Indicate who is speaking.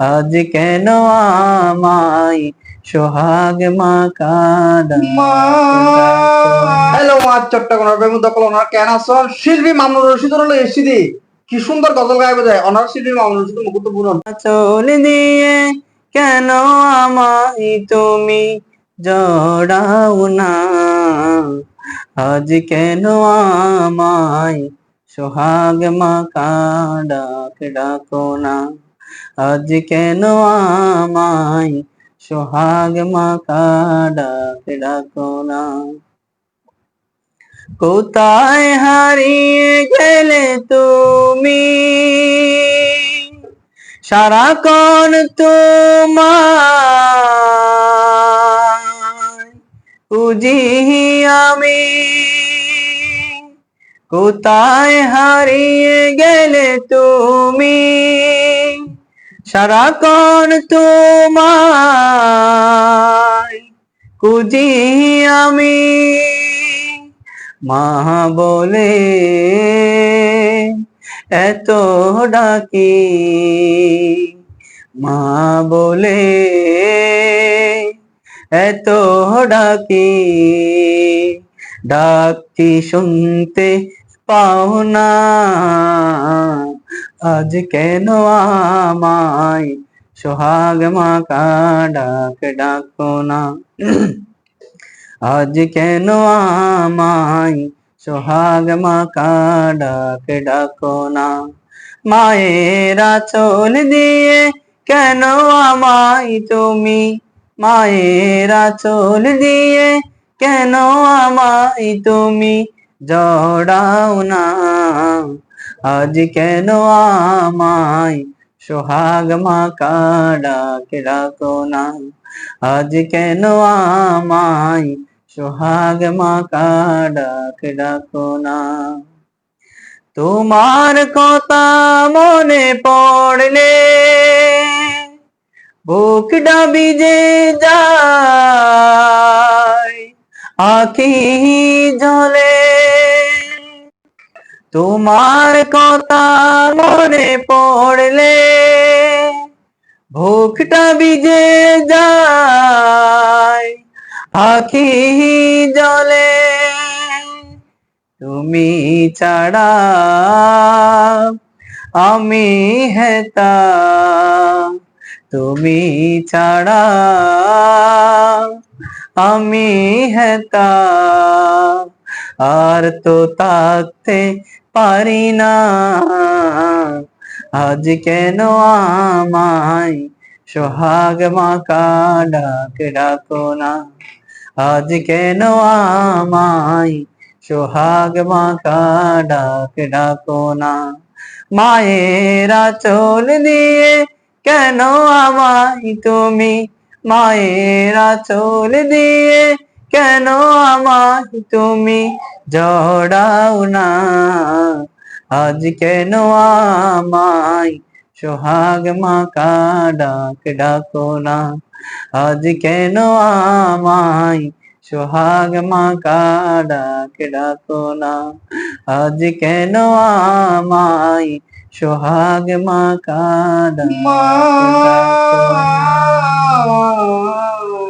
Speaker 1: আজ কেন আমায় সোহাগ মা কাদা?
Speaker 2: হ্যালো মা চট্টগ্রাম বেমু দখল ওনার কেন আসন শিল্পী মামুন রশিদ হলো এসিদি কি সুন্দর গজল গাইবে যায় ওনার শিল্পী মামুন রশিদ মুকুট বুনন
Speaker 1: চোল দিয়ে কেন আমায় তুমি জড়াও না? আজ কেন আমায় সোহাগ মা কাডাক ডাকো না? আজ কেন আমায় সোহাগ মা কাডাক ডাকো না? কোথায় হারিয়ে গেলে তুমি? সারাক্ষণ তোমার বুঝি আমি। কোথায় হারিয়ে গেলে তুমি? সারাক্ষণ তোমার খুঁজি আমি। মা বলে, এত ডাকি। মা বলে, এত ডাকি। ডাকটি শুনতে পাও না। আজ কেন আমায় সোহাগ মা ডাক ডাকো না? আজ কেন আমায় সোহাগ মা ডাক ডাকো না? মায়েরা চল দিয়ে কেন আমায় তুমি? মায়েরা চল দিয়ে কেন আমায় তুমি? জড়াও না। আজ কেন আমায় সোহাগ মা ডাক ডাকো না? আজ কেন আমায় সোহাগ মা ডাক ডাকো না? তোমার কথা মনে পড়লে বুক ডাবি যে যায়, আখি জলে তোমার কথা মনে পড়লে ভোকটা বিজে যায় আখি জলে। তুমি ছাড়া আমি হেতা, তুমি ছাড়া আমি হেতা। আর তো থাকতে পারি না। আজ কেন আমায় সোহাগ মা ডাক ডাকো না? আজ কেন আমায় সোহাগ মা ডাক ডাকো না? মায়েরা চল দিয়ে কেন আমায় তুমি? মায়েরা চল দিয়ে কেন আমায় তুমি জড়াও না? আজ কেন আমায় সোহাগ মা ডাক ডাকো না? আজ কেন আমায় সোহাগ মা ডাক ডাকো না? আজ কেন আমায় সোহাগ মা ডাক ডাকো না?